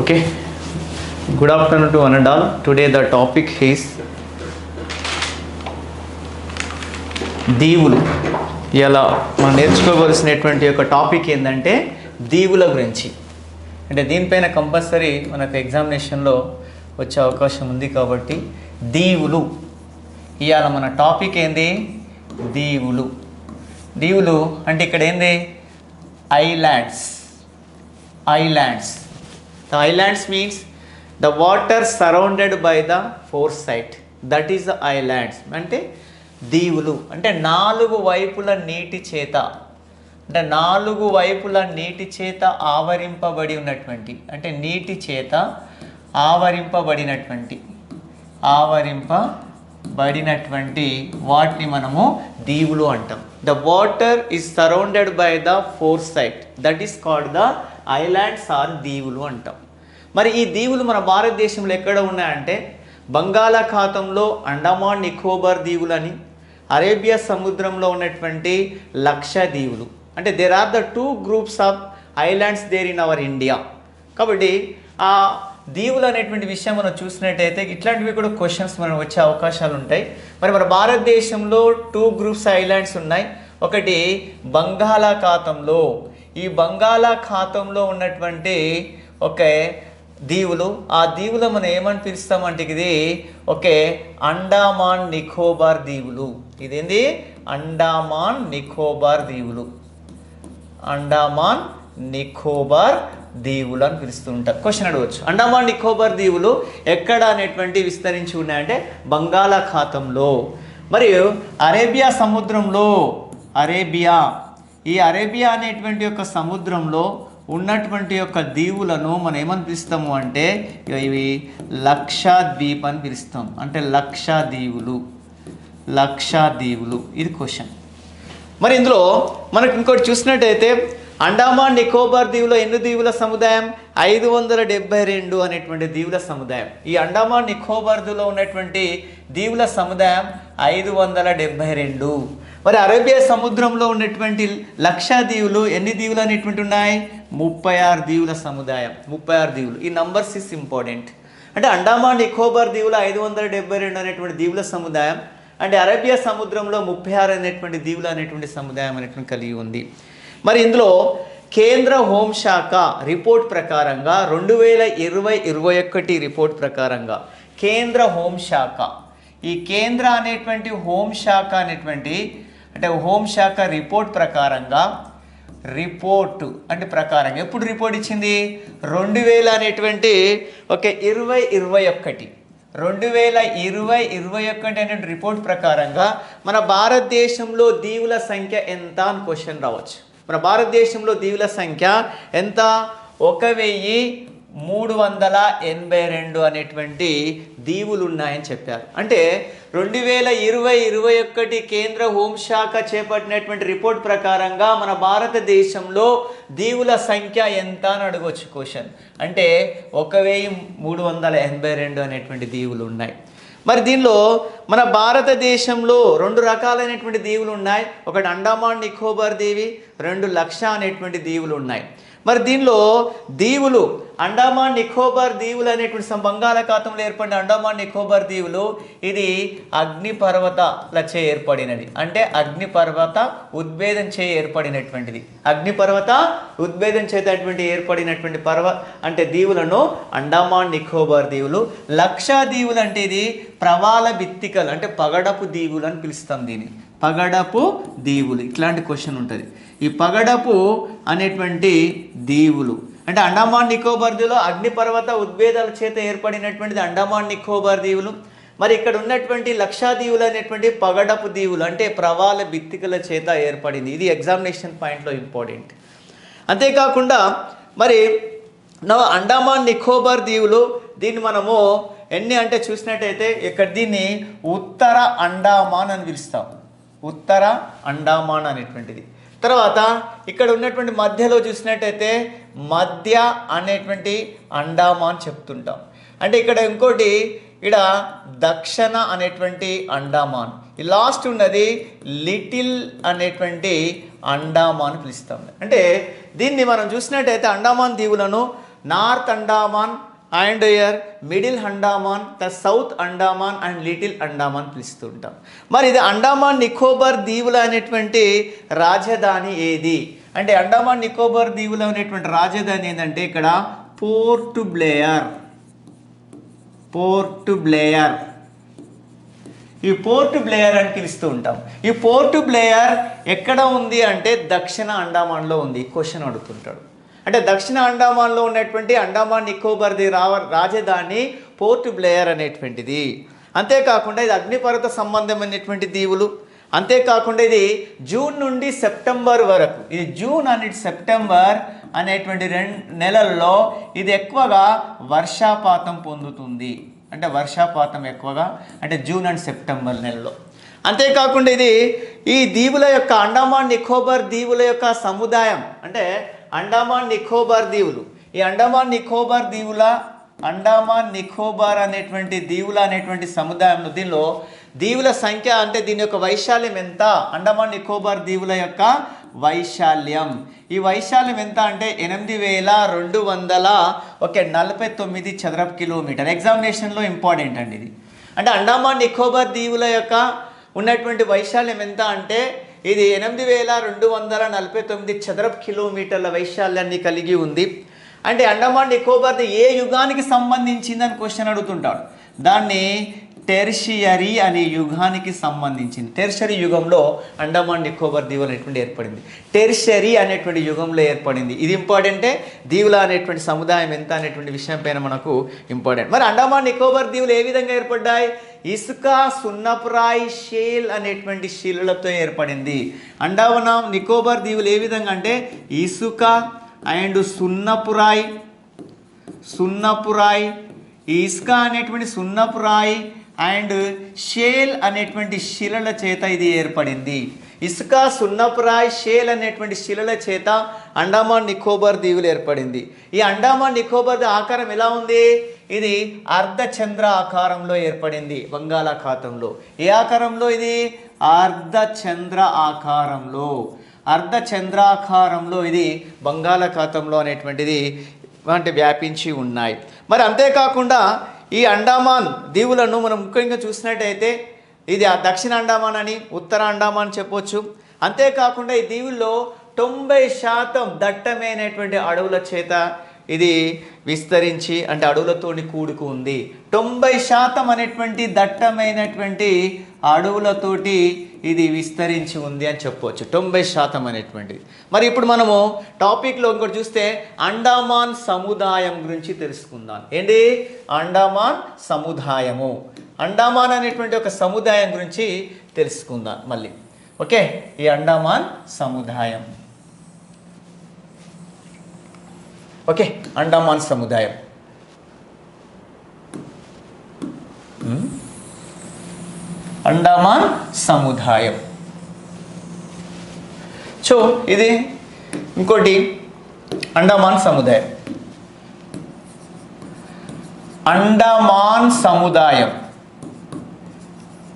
Okay. Good afternoon to one and all. Today the topic is దీవులు. ఇలా మనం నేర్చుకోవలసినటువంటి యొక్క టాపిక్ ఏంటంటే దీవుల గురించి. అంటే దీనిపైన కంపల్సరీ మనకు ఎగ్జామినేషన్లో వచ్చే అవకాశం ఉంది కాబట్టి దీవులు. ఇవాళ మన టాపిక్ ఏంది? దీవులు. దీవులు అంటే ఇక్కడ ఏంది? Islands islands the islands means the water surrounded by the four side that is the islands అంటే దీవులు. అంటే నాలుగు వైపుల నీటి చేత. అంటే నాలుగు వైపుల నీటి చేత ఆవరింపబడి ఉన్నటువంటి. అంటే నీటి చేత ఆవరింపబడినటువంటి. ఆవరింపబడినటువంటి వాటిని మనము దీవులు అంటాం. The water is surrounded by the four side that is called the islands are దీవులు అంటాం. మరి ఈ దీవులు మన భారతదేశంలో ఎక్కడ ఉన్నాయంటే బంగాళాఖాతంలో అండమాన్ నికోబార్ దీవులని అరేబియా సముద్రంలో ఉన్నటువంటి లక్ష దీవులు. అంటే there are the two groups of islands there in our India కాబట్టి ఆ దీవులు అనేటువంటి విషయం మనం చూసినట్టయితే ఇట్లాంటివి కూడా క్వశ్చన్స్ మనం వచ్చే అవకాశాలు ఉంటాయి. మరి మన భారతదేశంలో టూ గ్రూప్స్ ఐలాండ్స్ ఉన్నాయి. ఒకటి బంగాళాఖాతంలో ఈ బంగాళాఖాతంలో ఉన్నటువంటి ఒకే దీవులు ఆ దీవులు మనం ఏమని పిలుస్తామంటే ఇది ఒకే అండామాన్ నికోబార్ దీవులు. ఇదేంది? అండామాన్ నికోబార్ దీవులు. అండామాన్ నికోబార్ దీవులు అని పిలుస్తూ ఉంటారు. క్వశ్చన్ అడగవచ్చు. అండమాన్ నికోబార్ దీవులు ఎక్కడ అనేటువంటి విస్తరించి ఉన్నాయంటే బంగాళాఖాతంలో. మరియు అరేబియా సముద్రంలో అరేబియా ఈ అరేబియా అనేటువంటి యొక్క సముద్రంలో ఉన్నటువంటి యొక్క దీవులను మనం ఏమని పిలుస్తాము అంటే ఇవి లక్షద్వీప్ అని పిలుస్తాం. అంటే లక్ష దీవులు లక్ష దీవులు ఇది క్వశ్చన్ మరి ఇందులో మనకు ఇంకోటి చూసినట్టయితే అండమాన్ నికోబార్ దీవులో ఎన్ని దీవుల సముదాయం ఐదు వందల డెబ్బై రెండు అనేటువంటి దీవుల సముదాయం. ఈ అండమాన్ నికోబార్ దీవులో ఉన్నటువంటి దీవుల సముదాయం ఐదు వందల డెబ్బై రెండు. మరి అరేబియా సముద్రంలో ఉన్నటువంటి లక్ష దీవులు ఎన్ని దీవులు అనేటువంటి ఉన్నాయి? ముప్పై ఆరు దీవుల సముదాయం. ముప్పై ఆరు దీవులు. ఈ నంబర్స్ ఇస్ ఇంపార్టెంట్ అంటే అండమాన్ నికోబార్ దీవులు ఐదు వందల డెబ్బై రెండు అనేటువంటి దీవుల సముదాయం అంటే అరేబియా సముద్రంలో ముప్పై ఆరు అనేటువంటి దీవులు అనేటువంటి సముదాయం అనేటువంటి కలిగి ఉంది. మరి ఇందులో కేంద్ర హోంశాఖ రిపోర్ట్ ప్రకారంగా రెండు వేల ఇరవై ఇరవై ఒకటి రిపోర్ట్ ప్రకారంగా కేంద్ర హోంశాఖ ఈ కేంద్ర అనేటువంటి హోంశాఖ అనేటువంటి అంటే హోంశాఖ రిపోర్ట్ ప్రకారంగా రిపోర్టు అంటే ప్రకారంగా ఎప్పుడు రిపోర్ట్ ఇచ్చింది? రెండు వేల అనేటువంటి ఒక ఇరవై ఇరవై ఒకటి రెండు వేల ఇరవై ఇరవై ఒకటి అనే రిపోర్ట్ ప్రకారంగా మన భారతదేశంలో దీవుల సంఖ్య ఎంత అని క్వశ్చన్ రావచ్చు. మన భారతదేశంలో దీవుల సంఖ్య ఎంత? ఒక వెయ్యి మూడు వందల ఎనభై రెండు అనేటువంటి దీవులు ఉన్నాయని చెప్పారు. అంటే రెండు వేల ఇరవై ఇరవై ఒకటి కేంద్ర హోంశాఖ చేపట్టినటువంటి రిపోర్ట్ ప్రకారంగా మన భారతదేశంలో దీవుల సంఖ్య ఎంత అని అడగవచ్చు క్వశ్చన్. అంటే ఒక వెయ్యి మూడు వందల ఎనభై రెండు అనేటువంటి దీవులు ఉన్నాయి మరి దీనిలో మన భారతదేశంలో రెండు రకాలైనటువంటి దీవులు ఉన్నాయి ఒకటి అండమాన్ నికోబార్ దీవి రెండు లక్ష అనేటువంటి దీవులు ఉన్నాయి మరి దీనిలో దీవులు అండమాన్ నికోబార్ దీవులు అనేటువంటి సం- బంగాళాఖాతంలో ఏర్పడిన అండమాన్ నికోబార్ దీవులు ఇది అగ్నిపర్వతలచే ఏర్పడినది. అంటే అగ్నిపర్వత ఉద్భేదం చే ఏర్పడినటువంటిది. అగ్నిపర్వత ఉద్భేదం చేతటువంటి ఏర్పడినటువంటి పర్వ అంటే దీవులను అండమాన్ నికోబార్ దీవులు. లక్షా దీవులు అంటే ఇది ప్రవాల భిత్తికలు అంటే పగడపు దీవులు అని పిలుస్తాం దీన్ని. పగడపు దీవులు. ఇట్లాంటి క్వశ్చన్ ఉంటుంది. ఈ పగడపు అనేటువంటి దీవులు. అంటే అండమాన్ నికోబార్ దీవులు అగ్నిపర్వత ఉద్భేదాల చేత ఏర్పడినటువంటిది అండమాన్ నికోబార్ దీవులు. మరి ఇక్కడ ఉన్నటువంటి లక్షా దీవులు అనేటువంటి పగడపు దీవులు అంటే ప్రవాల బిత్తికల చేత ఏర్పడింది. ఇది ఎగ్జామినేషన్ పాయింట్లో ఇంపార్టెంట్ అంతేకాకుండా మరి నవ అండమాన్ నికోబార్ దీవులు దీన్ని మనము ఎన్ని అంటే చూసినట్టయితే ఇక్కడ దీన్ని ఉత్తర అండామాన్ అని పిలుస్తాం ఉత్తర అండామాన్ అనేటువంటిది. తర్వాత ఇక్కడ ఉన్నటువంటి మధ్యలో చూసినట్టయితే మధ్య అనేటువంటి అండామాన్ చెప్తుంటాం. అంటే ఇక్కడ ఇంకోటి ఇక్కడ దక్షిణ అనేటువంటి అండామాన్. ఈ లాస్ట్ ఉన్నది లిటిల్ అనేటువంటి అండామాన్ పిలుస్తాం. అంటే దీన్ని మనం చూసినట్టయితే Andaman దీవులను north Andaman and ear middle Andaman the south Andaman and little Andaman పిలుస్తూ ఉంటాం మరి ఇది అండామాన్ నికోబార్ దీవులు అనేటువంటి రాజధాని ఏది? అంటే అండామాన్ నికోబార్ దీవులు అనేటువంటి రాజధాని ఏంటంటే ఇక్కడ పోర్ట్ బ్లేయర్. Port Blair. ఈ పోర్ట్ బ్లేయర్ అని పిలుస్తూ ఉంటాం. ఈ పోర్ట్ బ్లేయర్ ఎక్కడ ఉంది అంటే దక్షిణ అండమాన్లో ఉంది. క్వశ్చన్ అడుగుతుంటాడు. అంటే దక్షిణ అండమాన్లో ఉన్నటువంటి అండమాన్ నికోబార్ ది రావ రాజధాని పోర్ట్ బ్లేయర్ అనేటువంటిది. అంతేకాకుండా ఇది అగ్నిపర్వత సంబంధమైనటువంటి దీవులు. అంతేకాకుండా ఇది జూన్ నుండి సెప్టెంబర్ వరకు ఇది జూన్ అండ్ సెప్టెంబర్ అనేటువంటి రెండు నెలల్లో ఇది ఎక్కువగా వర్షాపాతం పొందుతుంది. అంటే వర్షాపాతం ఎక్కువగా అంటే జూన్ అండ్ సెప్టెంబర్ నెలలో. అంతేకాకుండా ఇది ఈ దీవుల యొక్క అండమాన్ నికోబార్ దీవుల యొక్క సముదాయం అంటే అండమాన్ నికోబార్ దీవులు. ఈ అండమాన్ నికోబార్ దీవుల అండమాన్ నికోబార్ అనేటువంటి దీవుల అనేటువంటి సముదాయంలో దీనిలో దీవుల సంఖ్య అంటే దీని యొక్క వైశాల్యం ఎంత? అండమాన్ నికోబార్ దీవుల యొక్క వైశాల్యం. ఈ వైశాల్యం ఎంత అంటే ఎనిమిది వేల రెండు వందల ఓకే నలభై తొమ్మిది చదరపు కిలోమీటర్. ఎగ్జామినేషన్లో ఇంపార్టెంట్ అండి ఇది. అంటే అండమాన్ నికోబార్ దీవుల యొక్క ఉన్నటువంటి వైశాల్యం ఎంత అంటే ఇది ఎనిమిది వేల రెండు వందల నలభై తొమ్మిది చదరపు కిలోమీటర్ల వైశాల్యాన్ని కలిగి ఉంది. అంటే అండమాన్ నికోబార్ది ఏ యుగానికి సంబంధించిందని క్వశ్చన్ అడుగుతుంటాడు. దాన్ని టెర్షియరీ అనే యుగానికి సంబంధించింది. టెర్షరీ యుగంలో అండమాన్ నికోబార్ దీవులు అనేటువంటి ఏర్పడింది. టెర్షరీ అనేటువంటి యుగంలో ఏర్పడింది. ఇది ఇంపార్టెంటే? దీవుల అనేటువంటి సముదాయం ఎంత అనేటువంటి విషయం పైన మనకు ఇంపార్టెంట్. మరి అండమాన్ నికోబార్ దీవులు ఏ విధంగా ఏర్పడ్డాయి? ఇసుక సున్నపురాయి షేల్ అనేటువంటి శిలలతో ఏర్పడింది. అండమాన్ నికోబార్ దీవులు ఏ విధంగా అంటే? ఇసుక అండ్ సున్నపురాయి సున్నపురాయి ఈ ఇసుక అనేటువంటి సున్నపురాయి అండ్ షేల్ అనేటువంటి శిలల చేత ఇది ఏర్పడింది. ఇసుక సున్నపురాయ్ షేల్ అనేటువంటి శిలల చేత అండమాన్ నికోబార్ దీవులు ఏర్పడింది. ఈ అండమాన్ నికోబార్ ఆకారం ఎలా ఉంది? ఇది అర్ధచంద్ర ఆకారంలో ఏర్పడింది బంగాళాఖాతంలో. ఏ ఆకారంలో ఇది? అర్ధచంద్ర ఆకారంలో. అర్ధచంద్రాకారంలో ఇది బంగాళాఖాతంలో అనేటువంటిది అంటే వ్యాపించి ఉన్నాయి. మరి అంతేకాకుండా ఈ అండమాన్ దీవులను మనం ముఖ్యంగా చూసినట్టయితే ఇది ఆ దక్షిణ అండమాన్ అని ఉత్తర అండమాన్ చెప్పొచ్చు. అంతేకాకుండా ఈ దీవుల్లో తొంభై శాతం దట్టమైనటువంటి అడవుల చేత ఇది విస్తరించి అంటే అడవులతోని కూడుకు ఉంది. తొంభై శాతం అనేటువంటి దట్టమైనటువంటి అడవులతోటి ఇది విస్తరించి ఉంది అని చెప్పవచ్చు తొంభై శాతం అనేటువంటిది. మరి ఇప్పుడు మనము టాపిక్లో ఇంకోటి చూస్తే అండమాన్ సముదాయం గురించి తెలుసుకుందాం. ఏంటి? అండమాన్ సముదాయము. అండమాన్ అనేటువంటి ఒక సముదాయం గురించి తెలుసుకుందాం మళ్ళీ. ఓకే? ఈ అండమాన్ సముదాయం. ఓకే? అండమాన్ సముదాయం. అండమాన్ సముదాయం. సో ఇది ఇంకోటి అండమాన్ సముదాయం. అండమాన్ సముదాయం.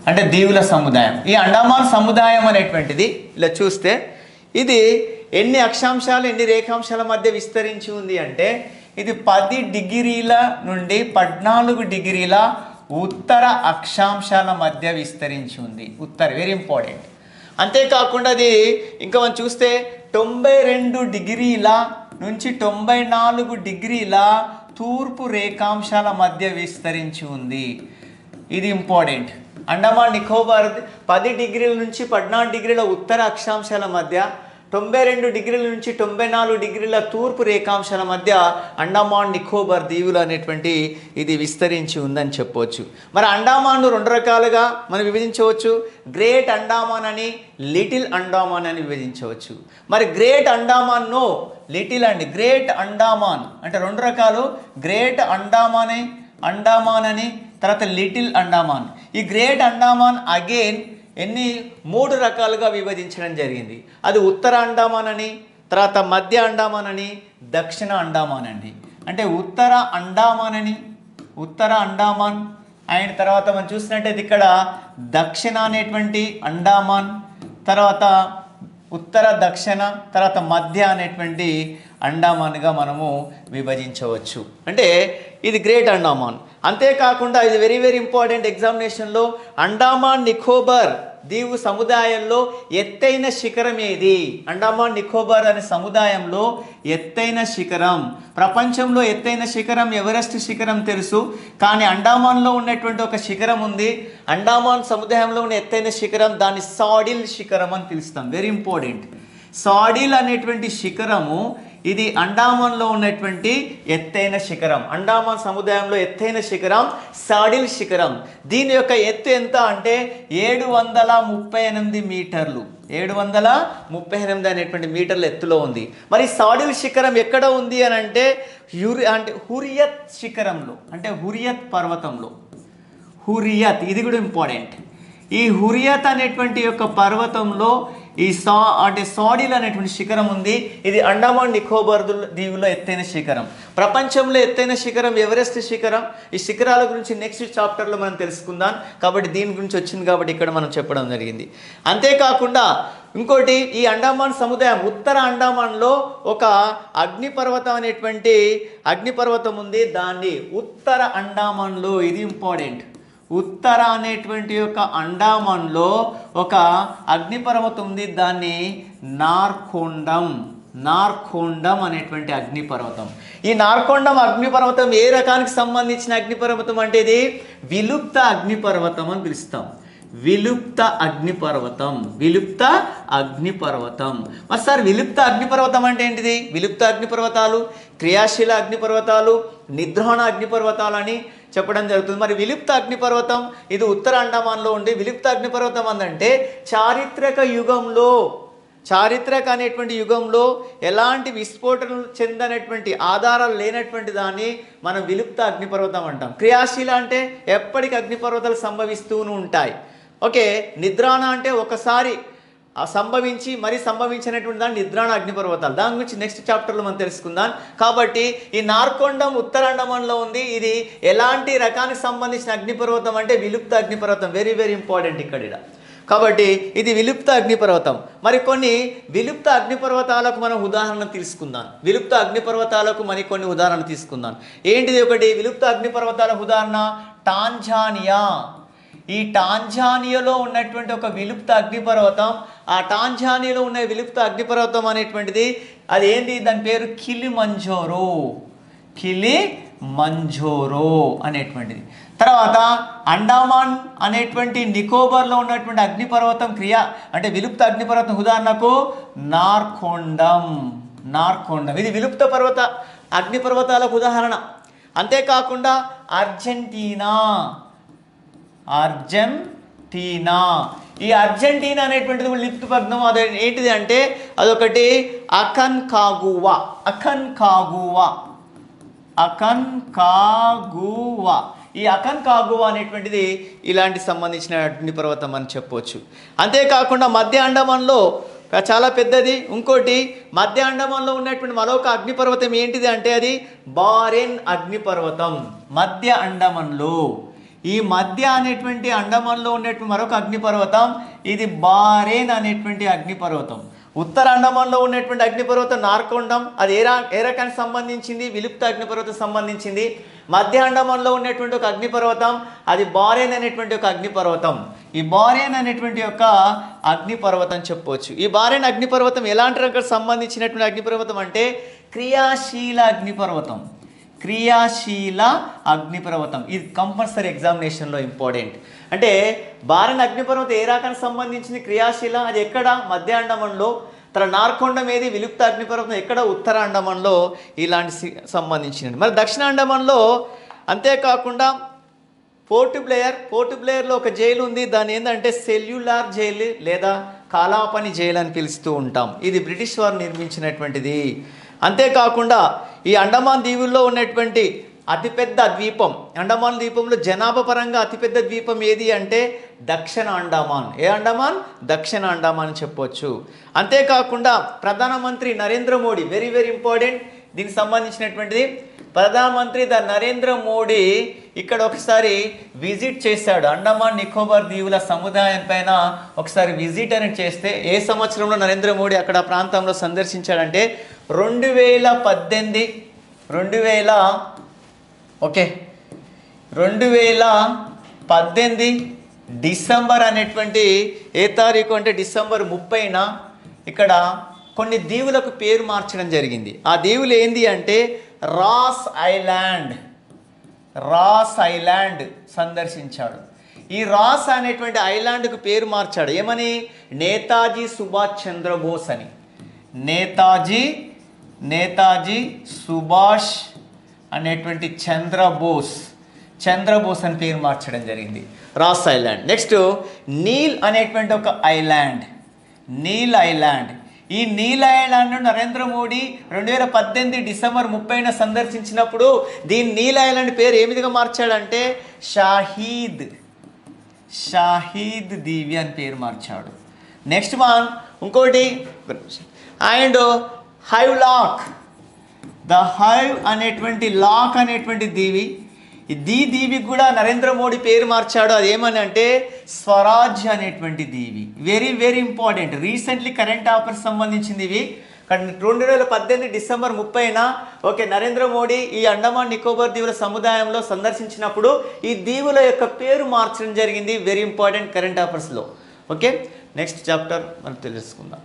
అంటే దీవుల సముదాయం. ఈ అండమాన్ సముదాయం అనేటువంటిది ఇలా చూస్తే ఇది ఎన్ని అక్షాంశాలు ఎన్ని రేఖాంశాల మధ్య విస్తరించి ఉంది అంటే ఇది పది డిగ్రీల నుండి పద్నాలుగు డిగ్రీల ఉత్తర అక్షాంశాల మధ్య విస్తరించి ఉంది. ఉత్తర వెరీ ఇంపార్టెంట్ అంతేకాకుండా అది ఇంకా మనం చూస్తే తొంభై రెండు డిగ్రీల నుంచి తొంభై నాలుగు డిగ్రీల తూర్పు రేఖాంశాల మధ్య విస్తరించి ఉంది. ఇది ఇంపార్టెంట్ అండమాన్ నికోబార్ పది డిగ్రీల నుంచి పద్నాలుగు డిగ్రీల ఉత్తర అక్షాంశాల మధ్య తొంభై రెండు డిగ్రీల నుంచి తొంభై నాలుగు డిగ్రీల తూర్పు రేఖాంశాల మధ్య అండమాన్ నికోబార్ దీవులు అనేటువంటి ఇది విస్తరించి ఉందని చెప్పవచ్చు మరి అండామాన్ను రెండు రకాలుగా మనం విభజించవచ్చు. గ్రేట్ అండామాన్ అని లిటిల్ అండామాన్ అని విభజించవచ్చు. మరి గ్రేట్ అండామాన్ను లిటిల్ అండి గ్రేట్ అండామాన్ అంటే రెండు రకాలు. గ్రేట్ అండామాన్ అండామాన్ అని తర్వాత లిటిల్ అండామాన్. ఈ గ్రేట్ అండామాన్ అగైన్ ఎన్ని మూడు రకాలుగా విభజించడం జరిగింది. అది ఉత్తర అండామాన్ అని తర్వాత మధ్య అండామాన్ అని దక్షిణ అండామాన్ అండి అంటే ఉత్తర అండామాన్ అని ఉత్తర అండామాన్ అండ్ తర్వాత మనం చూసినట్టయితే ఇక్కడ దక్షిణ అనేటువంటి అండామాన్ తర్వాత ఉత్తర దక్షిణ తర్వాత మధ్య అనేటువంటి అండమాన్గా మనము విభజించవచ్చు. అంటే ఇది గ్రేట్ అండమాన్. అంతేకాకుండా ఇది వెరీ వెరీ ఇంపార్టెంట్ ఎగ్జామినేషన్లో అండమాన్ నికోబార్ దీవు సముదాయంలో ఎత్తైన శిఖరం ఏది? అండమాన్ నికోబార్ అనే సముదాయంలో ఎత్తైన శిఖరం. ప్రపంచంలో ఎత్తైన శిఖరం ఎవరెస్ట్ శిఖరం తెలుసు. కానీ అండమాన్లో ఉన్నటువంటి ఒక శిఖరం ఉంది. అండమాన్ సముదాయంలో ఉన్న ఎత్తైన శిఖరం దాన్ని సాడిల్ శిఖరం అని పిలుస్తాం. వెరీ ఇంపార్టెంట్ సాడిల్ అనేటువంటి శిఖరము ఇది అండామాన్లో ఉన్నటువంటి ఎత్తైన శిఖరం. అండామాన్ సముదాయంలో ఎత్తైన శిఖరం సాడిల్ శిఖరం. దీని యొక్క ఎత్తు ఎంత అంటే ఏడు వందల ముప్పై ఎనిమిది మీటర్లు. ఏడు వందల ముప్పై ఎనిమిది అనేటువంటి మీటర్ల ఎత్తులో ఉంది. మరి సాడిల్ శిఖరం ఎక్కడ ఉంది అని అంటే హ్యూరి అంటే హురియత్ శిఖరంలో అంటే హురియత్ పర్వతంలో. హురియత్ ఇది కూడా ఇంపార్టెంట్ ఈ హురియత్ అనేటువంటి యొక్క పర్వతంలో ఈ సా అంటే సాడిల్ అనేటువంటి శిఖరం ఉంది. ఇది అండమాన్ నికోబార్ దీవుల్లో ఎత్తైన శిఖరం. ప్రపంచంలో ఎత్తైన శిఖరం ఎవరెస్ట్ శిఖరం? ఈ శిఖరాల గురించి నెక్స్ట్ చాప్టర్లో మనం తెలుసుకుందాం. కాబట్టి దీని గురించి వచ్చింది కాబట్టి ఇక్కడ మనం చెప్పడం జరిగింది. అంతేకాకుండా ఇంకోటి ఈ అండమాన్ సముదాయం ఉత్తర అండమాన్లో ఒక అగ్నిపర్వతం అనేటువంటి అగ్నిపర్వతం ఉంది. దాన్ని ఉత్తర అండమాన్లో ఇది ఇంపార్టెంట్ ఉత్తర అనేటువంటి యొక్క అండామాన్లో ఒక అగ్నిపర్వతం ఉంది దాన్ని నార్కొండం. నార్కొండం అనేటువంటి అగ్నిపర్వతం. ఈ నార్కొండం అగ్నిపర్వతం ఏ రకానికి సంబంధించిన అగ్నిపర్వతం అంటే ఇది? విలుప్త అగ్నిపర్వతం అని పిలుస్తాం. విలుప్త అగ్నిపర్వతం. విలుప్త అగ్నిపర్వతం. మరి సార్ విలుప్త అగ్నిపర్వతం అంటే ఏంటిది? విలుప్త అగ్నిపర్వతాలు క్రియాశీల అగ్నిపర్వతాలు నిద్రాణ అగ్నిపర్వతాలు అని చెప్పడం జరుగుతుంది. మరి విలుప్త అగ్నిపర్వతం ఇది ఉత్తర అండమాన్లో ఉండి విలుప్త అగ్నిపర్వతం అందంటే చారిత్రక యుగంలో చారిత్రక అనేటువంటి యుగంలో ఎలాంటి విస్ఫోటనలు చెందనటువంటి ఆధారాలు లేనటువంటి దాన్ని మనం విలుప్త అగ్నిపర్వతం అంటాం. క్రియాశీల అంటే ఎప్పటికి అగ్నిపర్వతాలు సంభవిస్తూనే ఉంటాయి. ఓకే నిద్రాణ అంటే ఒకసారి సంభవించి మరి సంభవించినటువంటి దాన్ని నిద్రాణ అగ్నిపర్వతాలు. దాని గురించి నెక్స్ట్ చాప్టర్లో మనం తెలుసుకుందాం. కాబట్టి ఈ నార్కొండం ఉత్తరాండమంలో ఉంది. ఇది ఎలాంటి రకానికి సంబంధించిన అగ్నిపర్వతం అంటే విలుప్త అగ్నిపర్వతం. వెరీ వెరీ ఇంపార్టెంట్ ఇక్కడ కాబట్టి ఇది విలుప్త అగ్నిపర్వతం. మరి కొన్ని విలుప్త అగ్నిపర్వతాలకు మనం ఉదాహరణ తీసుకుందాం. విలుప్త అగ్నిపర్వతాలకు మరి కొన్ని ఉదాహరణ తీసుకుందాం. ఏంటిది ఒకటి? విలుప్త అగ్నిపర్వతాల ఉదాహరణ? టాంజానియా. ఈ టాంజానియాలో ఉన్నటువంటి ఒక విలుప్త అగ్నిపర్వతం ఆ టాంజానియాలో ఉన్న విలుప్త అగ్నిపర్వతం అనేటువంటిది అది ఏంటి దాని పేరు కిలిమంజోరో. కిలి మంజోరో అనేటువంటిది. తర్వాత అండమాన్ అనేటువంటి నికోబార్లో ఉన్నటువంటి అగ్నిపర్వతం క్రియ అంటే విలుప్త అగ్నిపర్వతం ఉదాహరణకు నార్కొండం. నార్కొండం. ఇది విలుప్త పర్వత అగ్నిపర్వతాలకు ఉదాహరణ. అంతేకాకుండా అర్జెంటీనా. అర్జెంటీనా. ఈ అర్జెంటీనా అనేటువంటిది లిప్తి లిప్ట్ పద్మం అది ఏంటిది అంటే అదొకటి Aconcagua Aconcagua Aconcagua ఈ అకన్ కాగువా అనేటువంటిది ఇలాంటి సంబంధించిన అగ్నిపర్వతం అని చెప్పవచ్చు అంతేకాకుండా మధ్య అండమాన్లో చాలా పెద్దది. ఇంకోటి మధ్య అండమాన్లో ఉన్నటువంటి మరొక అగ్నిపర్వతం ఏంటిది అంటే అది బారెన్ అగ్నిపర్వతం. మధ్య అండమాన్లో ఈ మధ్య అనేటువంటి అండమాన్లో ఉన్నటువంటి మరొక అగ్నిపర్వతం ఇది బారేన్ అనేటువంటి అగ్నిపర్వతం. ఉత్తర అండమాన్లో ఉన్నటువంటి అగ్నిపర్వతం నార్కొండం అది ఏ రా ఏ రకానికి సంబంధించింది విలుప్త అగ్నిపర్వతం సంబంధించింది. మధ్య అండమాన్లో ఉన్నటువంటి ఒక అగ్నిపర్వతం అది బారేన్ అనేటువంటి ఒక అగ్నిపర్వతం. ఈ బారేన్ అనేటువంటి యొక్క అగ్నిపర్వతం చెప్పవచ్చు ఈ బారేన్ అగ్నిపర్వతం ఎలాంటి రకాలకు సంబంధించినటువంటి అగ్నిపర్వతం అంటే క్రియాశీల అగ్నిపర్వతం. క్రియాశీల అగ్నిపర్వతం. ఇది కంపల్సరీ ఎగ్జామినేషన్లో ఇంపార్టెంట్. అంటే బారన్ అగ్నిపర్వతం ఏ రకానికి సంబంధించింది? క్రియాశీల అది ఎక్కడ? మధ్య అండమంలో తన నార్కొండం ఏది? విలుప్త అగ్నిపర్వతం ఎక్కడ? ఉత్తర అండమాన్లో ఇలాంటి సంబంధించినది. మరి దక్షిణ అండమాన్లో అంతేకాకుండా పోర్టు బ్లేయర్ పోర్టు బ్లేయర్లో ఒక జైలు ఉంది. దాని ఏంటంటే సెల్యులార్ జైలు లేదా కాలాపని జైలు అని పిలుస్తూ ఉంటాం. ఇది బ్రిటిష్ వారు నిర్మించినటువంటిది. అంతేకాకుండా ఈ అండమాన్ దీవుల్లో ఉన్నటువంటి అతిపెద్ద ద్వీపం అండమాన్ ద్వీపంలో జనాభా పరంగా అతిపెద్ద ద్వీపం ఏది అంటే దక్షిణ అండమాన్. ఏ అండమాన్? దక్షిణ అండమాన్ అని చెప్పొచ్చు. అంతేకాకుండా ప్రధానమంత్రి Narendra Modi very very important దీనికి సంబంధించినటువంటిది ప్రధానమంత్రి ద నరేంద్ర మోడీ ఇక్కడ ఒకసారి విజిట్ చేశాడు. అండమాన్ నికోబార్ దీవుల సముదాయం పైన ఒకసారి విజిట్ అని చేస్తే ఏ సంవత్సరంలో నరేంద్ర మోడీ అక్కడ ప్రాంతంలో సందర్శించాడంటే రెండు వేల పద్దెనిమిది రెండు వేల ఓకే రెండు వేల పద్దెనిమిది డిసెంబర్ అనేటువంటి ఏ తారీఖు అంటే డిసెంబర్ ముప్పైన ఇక్కడ కొన్ని దీవులకు పేరు మార్చడం జరిగింది. ఆ దీవులు ఏంది అంటే రాస్ ఐలాండ్. రాస్ ఐలాండ్ సందర్శించాడు. ఈ రాస్ అనేటువంటి ఐలాండ్కు పేరు మార్చాడు. ఏమని? నేతాజీ సుభాష్ చంద్రబోస్ అని. నేతాజీ నేతాజీ సుభాష్ అనేటువంటి చంద్రబోస్. చంద్రబోస్ అని పేరు మార్చడం జరిగింది. Ross island. నెక్స్ట్ నీల్ అనేటువంటి ఒక ఐలాండ్. నీల్ ఐలాండ్. ఈ నీల్ నరేంద్ర మోడీ రెండు వేల పద్దెనిమిది డిసెంబర్ ముప్పైన సందర్శించినప్పుడు దీని నీల్ పేరు ఏ విధంగా మార్చాడంటే షాహీద్. షాహీద్ దీవి అని పేరు మార్చాడు. నెక్స్ట్ వన్ ఇంకోటి and hive lock. The hive అనేటువంటి లాక్ అనేటువంటి దీవి దీ దీవి కూడా నరేంద్ర మోడీ పేరు మార్చాడు. అదేమని అంటే స్వరాజ్ అనేటువంటి దీవి. Very very important recently current affairs సంబంధించింది ఇవి. కానీ రెండు వేల పద్దెనిమిది డిసెంబర్ ముప్పైన ఓకే నరేంద్ర మోడీ ఈ అండమాన్ నికోబార్ దీవుల సముదాయంలో సందర్శించినప్పుడు ఈ దీవుల యొక్క పేరు మార్చడం జరిగింది. వెరీ ఇంపార్టెంట్ కరెంట్ అఫైర్స్లో ఓకే నెక్స్ట్ చాప్టర్ మనం తెలుసుకుందాం.